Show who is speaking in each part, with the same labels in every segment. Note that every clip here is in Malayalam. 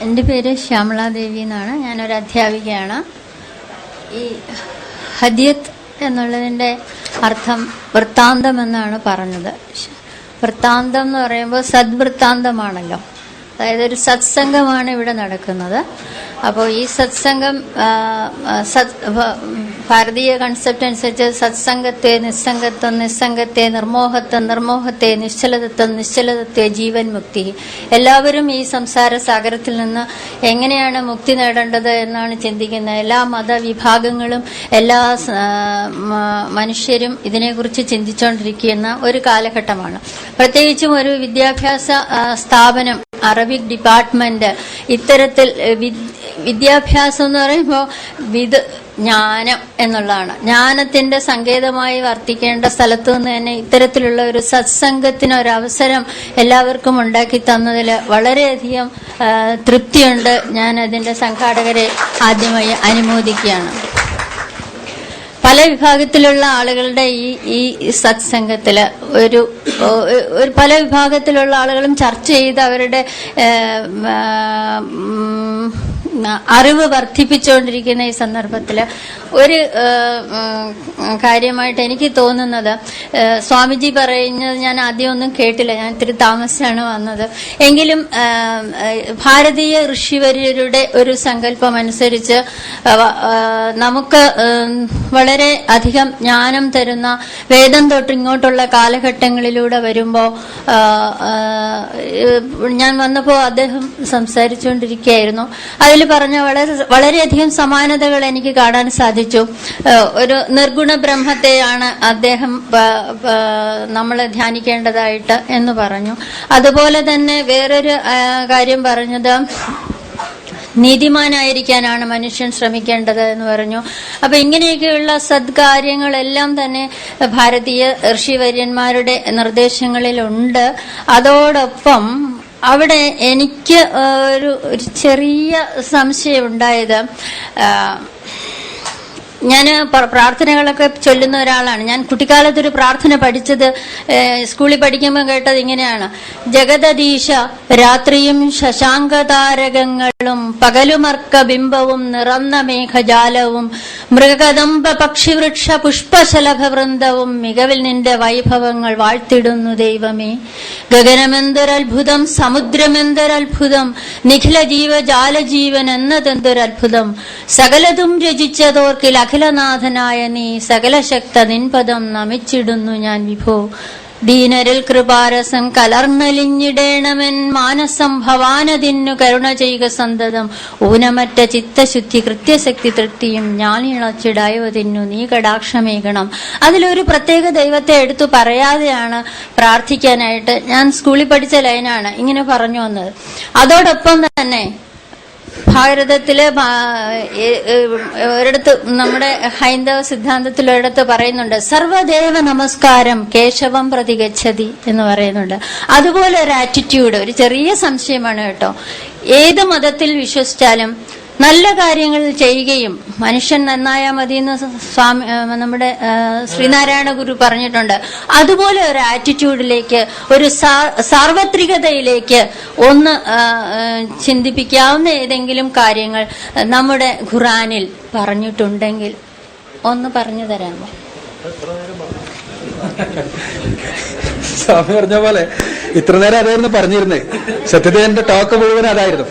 Speaker 1: എന്റെ പേര് ശ്യാമള ദേവി എന്നാണ്. ഞാനൊരു അധ്യാപികയാണ്. ഈ ഹദിയത്ത് എന്നുള്ളതിന്റെ അർത്ഥം വൃത്താന്തം എന്നാണ് പറഞ്ഞത്. വൃത്താന്തം എന്ന് പറയുമ്പോൾ സദ്വൃത്താന്തമാണല്ലോ. അതായത് ഒരു സത്സംഗമാണ് ഇവിടെ നടക്കുന്നത്. അപ്പോൾ ഈ സത്സംഗം ഭാരതീയ കൺസെപ്റ്റ് അനുസരിച്ച് സത്സംഗത്തെ നിസ്സംഗത്വം നിസ്സംഗത്തെ നിർമോഹത്വം നിർമോഹത്തെ നിശ്ചലതത്വം നിശ്ചലതത്വ ജീവൻ മുക്തി. എല്ലാവരും ഈ സംസാര സാഗരത്തിൽ നിന്ന് എങ്ങനെയാണ് മുക്തി നേടേണ്ടത് എന്നാണ് ചിന്തിക്കുന്നത്. എല്ലാ മതവിഭാഗങ്ങളും എല്ലാ മനുഷ്യരും ഇതിനെക്കുറിച്ച് ചിന്തിച്ചുകൊണ്ടിരിക്കുന്ന ഒരു കാലഘട്ടമാണ്. പ്രത്യേകിച്ചും ഒരു വിദ്യാഭ്യാസ സ്ഥാപനം അറബിക് ഡിപ്പാർട്ട്മെന്റ് ഇത്തരത്തിൽ വിദ്യാഭ്യാസം എന്ന് പറയുമ്പോൾ വിത് ജ്ഞാനം എന്നുള്ളതാണ്. ജ്ഞാനത്തിന്റെ സങ്കേതമായി വർത്തിക്കേണ്ട സ്ഥലത്ത് നിന്ന് തന്നെ ഇത്തരത്തിലുള്ള ഒരു സത്സംഗത്തിന് ഒരു അവസരം എല്ലാവർക്കും ഉണ്ടാക്കി തന്നതിൽ വളരെയധികം തൃപ്തിയുണ്ട്. ഞാൻ അതിന്റെ സംഘാടകരെ ആദ്യമായി അനുമോദിക്കുകയാണ്. പല വിഭാഗത്തിലുള്ള ആളുകളുടെ ഈ ഈ സത്സംഗത്തിൽ ഒരു ഒരു പല വിഭാഗത്തിലുള്ള ആളുകളും ചർച്ച ചെയ്ത് അവരുടെ അറിവ് വർദ്ധിപ്പിച്ചുകൊണ്ടിരിക്കുന്ന ഈ സന്ദർഭത്തിൽ ഒരു കാര്യമായിട്ട് എനിക്ക് തോന്നുന്നത് സ്വാമിജി പറയുന്നത് ഞാൻ ആദ്യം ഒന്നും കേട്ടില്ല. ഞാൻ ഇത്തിരി താമസിച്ചാണ് വന്നത്. എങ്കിലും ഭാരതീയ ഋഷിവര്യരുടെ ഒരു സങ്കല്പം അനുസരിച്ച് നമുക്ക് വളരെ അധികം ജ്ഞാനം തരുന്ന വേദം തൊട്ട് ഇങ്ങോട്ടുള്ള കാലഘട്ടങ്ങളിലൂടെ വരുമ്പോൾ ഞാൻ വന്നപ്പോൾ അദ്ദേഹം സംസാരിച്ചുകൊണ്ടിരിക്കുകയായിരുന്നു. അതിൽ പറഞ്ഞ വളരെ വളരെയധികം സമാനതകൾ എനിക്ക് കാണാൻ സാധിച്ചു. ഒരു നിർഗുണ ബ്രഹ്മത്തെയാണ് അദ്ദേഹം നമ്മൾ ധ്യാനിക്കേണ്ടതായിട്ട് എന്ന് പറഞ്ഞു. അതുപോലെ തന്നെ വേറൊരു കാര്യം പറഞ്ഞത് നീതിമാനായിരിക്കാനാണ് മനുഷ്യൻ ശ്രമിക്കേണ്ടത് എന്ന് പറഞ്ഞു. അപ്പൊ ഇങ്ങനെയൊക്കെയുള്ള സദ്കാര്യങ്ങളെല്ലാം തന്നെ ഭാരതീയ ഋഷിവര്യന്മാരുടെ നിർദ്ദേശങ്ങളിലുണ്ട്. അതോടൊപ്പം അവിടെ എനിക്ക് ഒരു ചെറിയ സംശയം ഉണ്ടായത് ഞാൻ പ്രാർത്ഥനകളൊക്കെ ചൊല്ലുന്ന ഒരാളാണ്. ഞാൻ കുട്ടിക്കാലത്ത് ഒരു പ്രാർത്ഥന പഠിച്ചത് സ്കൂളിൽ പഠിക്കുമ്പോൾ കേട്ടത് ഇങ്ങനെയാണ്. ജഗതദീശ രാത്രിയും ശശാങ്കതാരകങ്ങളും പകലുമർക്ക ബിംബവും നിറന്ന മേഘജാലവും മൃഗകദംബ പക്ഷിവൃക്ഷ പുഷ്പശലഭ വൃന്ദവും മികവിൽ നിന്റെ വൈഭവങ്ങൾ വാഴ്ത്തിടുന്നു ദൈവമേ. ഗഗനമെന്തൊരത്ഭുതം സമുദ്രമെന്തൊരത്ഭുതം നിഖില ജീവ ജാലജീവൻ എന്നതെന്തൊരത്ഭുതം. സകലതും രചിച്ചതോർക്കിൽ അഖിലനാഥനായ നീ സകലശക്ത നിൻപദം നമിച്ചിടുന്നു ഞാൻ വിഭോ. ദീനരിൽ കൃപാരസം കലർന്നലിഞ്ഞിടേണമെൻ മാനസം ഭവാനതിന്നു കരുണ ചെയ്യുക സന്തതം. ഊനമറ്റ ചിത്തശുദ്ധി കൃത്യശക്തി തൃപ്തിയും ഞാനിളച്ചിടായവതിന്നു നീ കടാക്ഷമേകണം. അതിലൊരു പ്രത്യേക ദൈവത്തെ എടുത്തു പറയാതെയാണ് പ്രാർത്ഥിക്കാനായിട്ട് ഞാൻ സ്കൂളിൽ പഠിച്ച ലൈനാണ് ഇങ്ങനെ പറഞ്ഞു വന്നത്. അതോടൊപ്പം തന്നെ ഭാരതത്തിൽ ഒരിടത്ത് നമ്മുടെ ഹൈന്ദവ സിദ്ധാന്തത്തിൽ ഒരിടത്ത് പറയുന്നുണ്ട് സർവദേവ നമസ്കാരം കേശവം പ്രതി ഗച്ഛതി എന്ന് പറയുന്നുണ്ട്. അതുപോലെ ഒരു ആറ്റിറ്റ്യൂഡ് ഒരു ചെറിയ സംശയമാണ് കേട്ടോ. ഏത് മതത്തിൽ വിശ്വസിച്ചാലും നല്ല കാര്യങ്ങൾ ചെയ്യുകയും മനുഷ്യൻ നന്നായാൽ മതി എന്ന് സ്വാമി നമ്മുടെ ശ്രീനാരായണ ഗുരു പറഞ്ഞിട്ടുണ്ട്. അതുപോലെ ഒരു ആറ്റിറ്റ്യൂഡിലേക്ക് ഒരു സാർവത്രികതയിലേക്ക് ഒന്ന് ചിന്തിപ്പിക്കാവുന്ന ഏതെങ്കിലും കാര്യങ്ങൾ നമ്മുടെ ഖുറാനിൽ പറഞ്ഞിട്ടുണ്ടെങ്കിൽ ഒന്ന് പറഞ്ഞു തരാമോ?
Speaker 2: സ്വാമി പറഞ്ഞ പോലെ ഇത്ര നേരം അതായിരുന്നു പറഞ്ഞിരുന്നേ. സത്യദേവന്റെ ടോക്ക് മുഴുവൻ അതായിരുന്നു.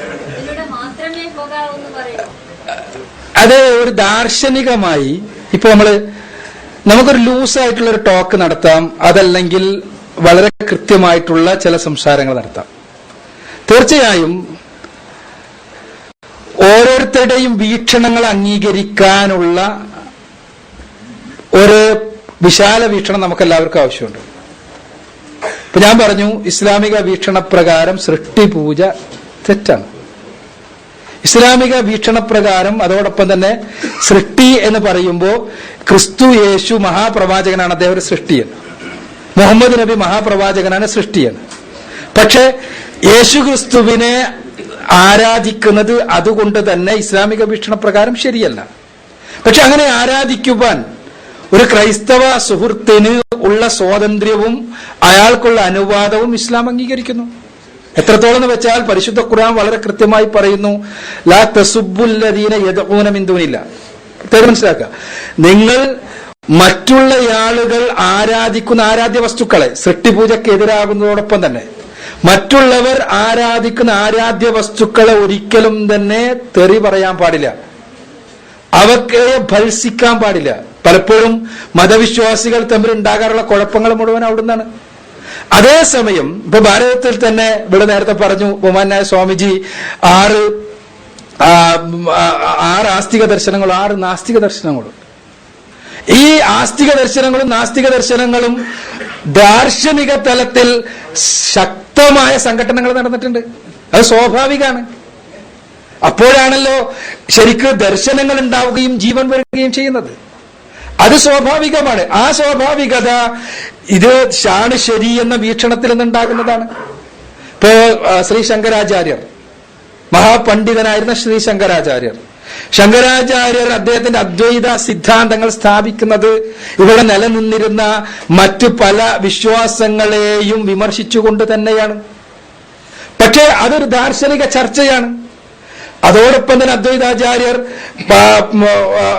Speaker 2: അത് ഒരു ദാർശനികമായി ഇപ്പൊ നമ്മൾ നമുക്കൊരു ലൂസ് ആയിട്ടുള്ള ഒരു ടോക്ക് നടത്താം അതല്ലെങ്കിൽ വളരെ കൃത്യമായിട്ടുള്ള ചില സംസാരങ്ങൾ നടത്താം. തീർച്ചയായും ഓരോരുത്തരുടെയും വീക്ഷണങ്ങൾ അംഗീകരിക്കാനുള്ള ഒരു വിശാല വീക്ഷണം നമുക്ക് എല്ലാവർക്കും ആവശ്യമുണ്ട്. ഇപ്പൊ ഞാൻ പറഞ്ഞു ഇസ്ലാമിക വീക്ഷണപ്രകാരം സൃഷ്ടി പൂജ തെറ്റാണ്. ഇസ്ലാമിക വീക്ഷണപ്രകാരം അതോടൊപ്പം തന്നെ സൃഷ്ടി എന്ന് പറയുമ്പോൾ ക്രിസ്തു യേശു മഹാപ്രവാചകനാണ്. അദ്ദേഹം ഒരു സൃഷ്ടിയൻ മുഹമ്മദ് നബി മഹാപ്രവാചകനാണ് സൃഷ്ടിയൻ പക്ഷെ യേശു ക്രിസ്തുവിനെ ആരാധിക്കുന്നത് അതുകൊണ്ട് തന്നെ ഇസ്ലാമിക വീക്ഷണപ്രകാരം ശരിയല്ല. പക്ഷെ അങ്ങനെ ആരാധിക്കുവാൻ ഒരു ക്രൈസ്തവ സുഹൃത്തിന് ഉള്ള സ്വാതന്ത്ര്യവും അയാൾക്കുള്ള അനുവാദവും ഇസ്ലാം അംഗീകരിക്കുന്നു. എത്രത്തോളം വെച്ചാൽ പരിശുദ്ധ ഖുർആൻ വളരെ കൃത്യമായി പറയുന്നു ലാ തസുബുല്ലദീന യദഊനമിന്ദൂനില്ല പ്രത്യേകം മനസ്സിലാക്കുക. നിങ്ങൾ മറ്റുള്ള ആളുകൾ ആരാധിക്കുന്ന ആരാധ്യ വസ്തുക്കളെ സൃഷ്ടിപൂജയ്ക്ക് എതിരാകുന്നതോടൊപ്പം തന്നെ മറ്റുള്ളവർ ആരാധിക്കുന്ന ആരാധ്യ വസ്തുക്കളെ ഒരിക്കലും തന്നെ തെറി പറയാൻ പാടില്ല. അവക്കെ ഭത്സിക്കാൻ പാടില്ല. പലപ്പോഴും മതവിശ്വാസികൾ തമ്മിൽ ഉണ്ടാകാറുള്ള കുഴപ്പങ്ങൾ മുഴുവൻ അവിടുന്നാണ്. അതേസമയം ഇപ്പൊ ഭാരതത്തിൽ തന്നെ ഇവിടെ നേരത്തെ പറഞ്ഞു ബഹുമാനായ സ്വാമിജി ആറ് ആറ് ആസ്തിക ദർശനങ്ങളും ആറ് നാസ്തിക ദർശനങ്ങളും. ഈ ആസ്തിക ദർശനങ്ങളും നാസ്തിക ദർശനങ്ങളും ദാർശനിക തലത്തിൽ ശക്തമായ സംഘടനകൾ നടന്നിട്ടുണ്ട്. അത് സ്വാഭാവികമാണ്. അപ്പോഴാണല്ലോ ശരിക്ക് ദർശനങ്ങൾ ഉണ്ടാവുകയും ജീവൻ വരികയും ചെയ്യുന്നത്. അത് സ്വാഭാവികമാണ്. ആ സ്വാഭാവികത ഇത് ഷാണ് ശരി എന്ന വീക്ഷണത്തിൽ നിന്നുണ്ടാകുന്നതാണ്. ഇപ്പോ ശ്രീ ശങ്കരാചാര്യർ മഹാപണ്ഡിതനായിരുന്ന ശ്രീ ശങ്കരാചാര്യർ. ശങ്കരാചാര്യർ അദ്ദേഹത്തിന്റെ അദ്വൈത സിദ്ധാന്തങ്ങൾ സ്ഥാപിക്കുന്നത് ഇവിടെ നിലനിന്നിരുന്ന മറ്റു പല വിശ്വാസങ്ങളെയും വിമർശിച്ചുകൊണ്ട് തന്നെയാണ്. പക്ഷേ അതൊരു ദാർശനിക ചർച്ചയാണ്. അതോടൊപ്പം തന്നെ അദ്വൈതാചാര്യർ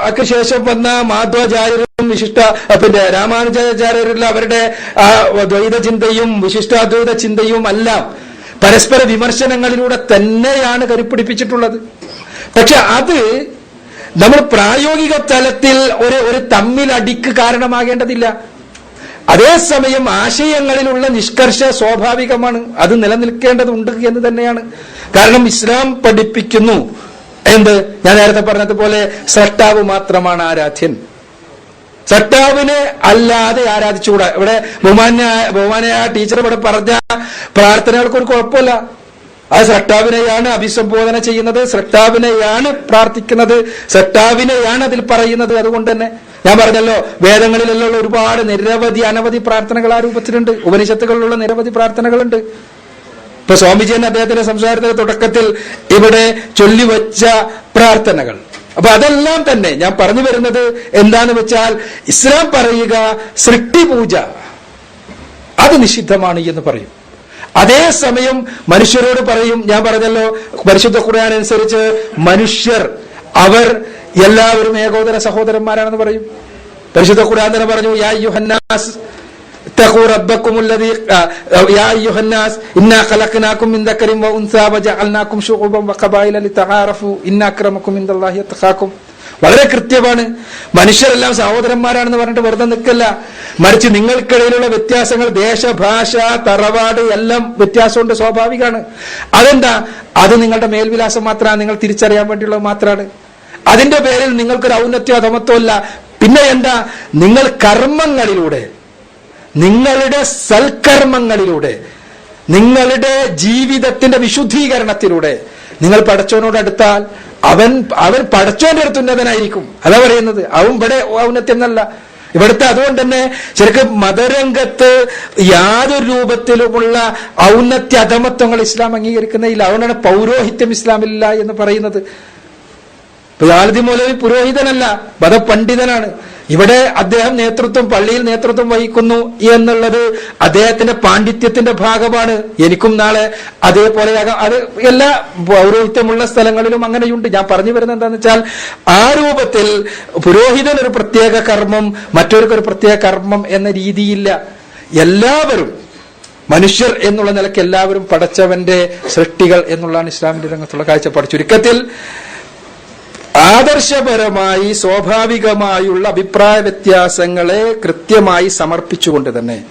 Speaker 2: അതിനുശേഷം വന്ന മാധ്വാചാര്യരും വിശിഷ്ട പിന്നെ രാമാനുജാചാര്യരുള്ള അവരുടെ ആ ദ്വൈത ചിന്തയും വിശിഷ്ടാദ്വൈത ചിന്തയും എല്ലാം പരസ്പര വിമർശനങ്ങളിലൂടെ തന്നെയാണ് കരുപ്പിടിപ്പിച്ചിട്ടുള്ളത്. പക്ഷെ അത് നമ്മൾ പ്രായോഗിക തലത്തിൽ ഒരു ഒരു തമ്മിലടിക്ക് കാരണമാകേണ്ടതില്ല. അതേസമയം ആശയങ്ങളിലുള്ള നിഷ്കർഷ സ്വാഭാവികമാണ്. അത് നിലനിൽക്കേണ്ടതുണ്ട് എന്ന് തന്നെയാണ്. കാരണം ഇസ്ലാം പഠിപ്പിക്കുന്നു. എന്ത്? ഞാൻ നേരത്തെ പറഞ്ഞതുപോലെ സട്ടാവ് മാത്രമാണ് ആരാധ്യൻ. സട്ടാവിനെ അല്ലാതെ ആരാധിച്ചുകൂടാ? ഇവിടെ ബഹുമാന്യ ബഹുമാനായ ടീച്ചർ ഇവിടെ പറഞ്ഞ പ്രാർത്ഥനകൾക്ക് ഒരു കുഴപ്പമില്ല. ആ സട്ടാവിനെയാണ് അഭിസംബോധന ചെയ്യുന്നത് സട്ടാവിനെയാണ് പ്രാർത്ഥിക്കുന്നത് സട്ടാവിനെയാണ് അതിൽ പറയുന്നത് അതുകൊണ്ട് തന്നെ. ഞാൻ പറഞ്ഞല്ലോ വേദങ്ങളിലുള്ള ഒരുപാട് നിരവധി അനവധി പ്രാർത്ഥനകൾ ആ രൂപത്തിലുണ്ട് ഉപനിഷത്തുകളിലുള്ള നിരവധി പ്രാർത്ഥനകളുണ്ട്. ഇപ്പൊ സ്വാമിജി തന്നെ അദ്ദേഹത്തിന്റെ സംസാരത്തിന്റെ തുടക്കത്തിൽ ഇവിടെ ചൊല്ലിവച്ച പ്രാർത്ഥനകൾ. അപ്പൊ അതെല്ലാം തന്നെ ഞാൻ പറഞ്ഞു വരുന്നത് എന്താന്ന് വെച്ചാൽ ഇസ്ലാം പറയുക സൃഷ്ടി പൂജ അത് നിഷിദ്ധമാണ് എന്ന് പറയും. അതേസമയം മനുഷ്യരോട് പറയും ഞാൻ പറഞ്ഞല്ലോ പരിശുദ്ധ ഖുർആൻ അനുസരിച്ച് മനുഷ്യർ അവർ എല്ലാവരും ഏകോദര സഹോദരന്മാരാണെന്ന് പറയും. പരിശുദ്ധ ഖുർആൻ തന്നെ പറഞ്ഞു യാ യുഹന്നാസ് اتقوا ربكم الذي آه، يا ايها الناس انا خلقناكم من ذكر وانثى وجعلناكم شعوبا وقبائل لتعارفوا ان اكرمكم عند الله يتقاكم വളരെ കൃത്യമാണ് മനുഷ്യരെല്ലാം സഹോദരന്മാരാണെന്ന് പറഞ്ഞിട്ട് വെറുതെ നിൽക്കല്ല മറിച്ച് നിങ്ങൾക്കിടയിലുള്ള വ്യത്യാസങ്ങൾ ദേശ ഭാഷ തറവാട് എല്ലാം വ്യത്യാസമുണ്ട് സ്വാഭാവികമാണ് അതെന്താ അത് നിങ്ങളുടെ മേൽവിലാസം മാത്രമാണ് നിങ്ങൾ തിരിച്ചറിയാൻ വേണ്ടിയുള്ളത് മാത്രമാണ് അതിന്റെ പേരിൽ നിങ്ങൾക്കൊരു ഔന്നത്യോ അധമത്വമല്ല പിന്നെ എന്താ നിങ്ങൾ കർമ്മങ്ങളിലൂടെ നിങ്ങളുടെ സൽക്കർമ്മങ്ങളിലൂടെ നിങ്ങളുടെ ജീവിതത്തിന്റെ വിശുദ്ധീകരണത്തിലൂടെ നിങ്ങൾ പടച്ചവനോട് അടുത്താൽ അവൻ അവൻ പടച്ചവന്റെ അടുത്ത് ഉന്നതനായിരിക്കും. അതാ പറയുന്നത്. അവൻ ഇവിടെ ഔന്നത്യം എന്നല്ല. ഇവിടുത്തെ അതുകൊണ്ട് തന്നെ ശരിക്കും മതരംഗത്ത് യാതൊരു രൂപത്തിലുമുള്ള ഔന്നത്യ അധമത്വങ്ങൾ ഇസ്ലാം അംഗീകരിക്കുന്നില്ല അതുകൊണ്ടാണ് പൗരോഹിത്യം ഇസ്ലാമില്ല എന്ന് പറയുന്നത്. ഇപ്പൊ യാലതി മൂലവി പുരോഹിതനല്ല മതപണ്ഡിതനാണ്. ഇവിടെ അദ്ദേഹം നേതൃത്വം പള്ളിയിൽ നേതൃത്വം വഹിക്കുന്നു എന്നുള്ളത് അദ്ദേഹത്തിന്റെ പാണ്ഡിത്യത്തിന്റെ ഭാഗമാണ്. എനിക്കും നാളെ അതേപോലെയാകാം അത് എല്ലാ പൗരോഹിത്യമുള്ള സ്ഥലങ്ങളിലും അങ്ങനെയുണ്ട്. ഞാൻ പറഞ്ഞു വരുന്നത് എന്താന്ന് വെച്ചാൽ ആ രൂപത്തിൽ പുരോഹിതൻ ഒരു പ്രത്യേക കർമ്മം മറ്റൊരു പ്രത്യേക കർമ്മം എന്ന രീതിയില്ല. എല്ലാവരും മനുഷ്യർ എന്നുള്ള നിലയ്ക്ക് എല്ലാവരും പടച്ചവന്റെ സൃഷ്ടികൾ എന്നുള്ളതാണ് ഇസ്ലാമിന്റെ രംഗത്തുള്ള കാഴ്ചപ്പാട്. ചുരുക്കത്തിൽ ആദർശപരമായി സ്വാഭാവികമായുള്ള അഭിപ്രായ വ്യത്യാസങ്ങളെ കൃത്യമായി സമർപ്പിച്ചുകൊണ്ട് തന്നെ.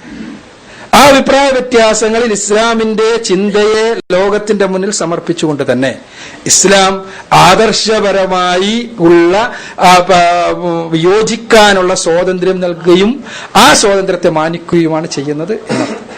Speaker 2: ആ അഭിപ്രായ വ്യത്യാസങ്ങളിൽ ഇസ്ലാമിന്റെ ചിന്തയെ ലോകത്തിന്റെ മുന്നിൽ സമർപ്പിച്ചുകൊണ്ട് തന്നെ. ഇസ്ലാം ആദർശപരമായി ഉള്ള യോജിക്കാനുള്ള സ്വാതന്ത്ര്യം നൽകുകയും ആ സ്വാതന്ത്ര്യത്തെ മാനിക്കുകയുമാണ് ചെയ്യുന്നത് എന്നർത്ഥം.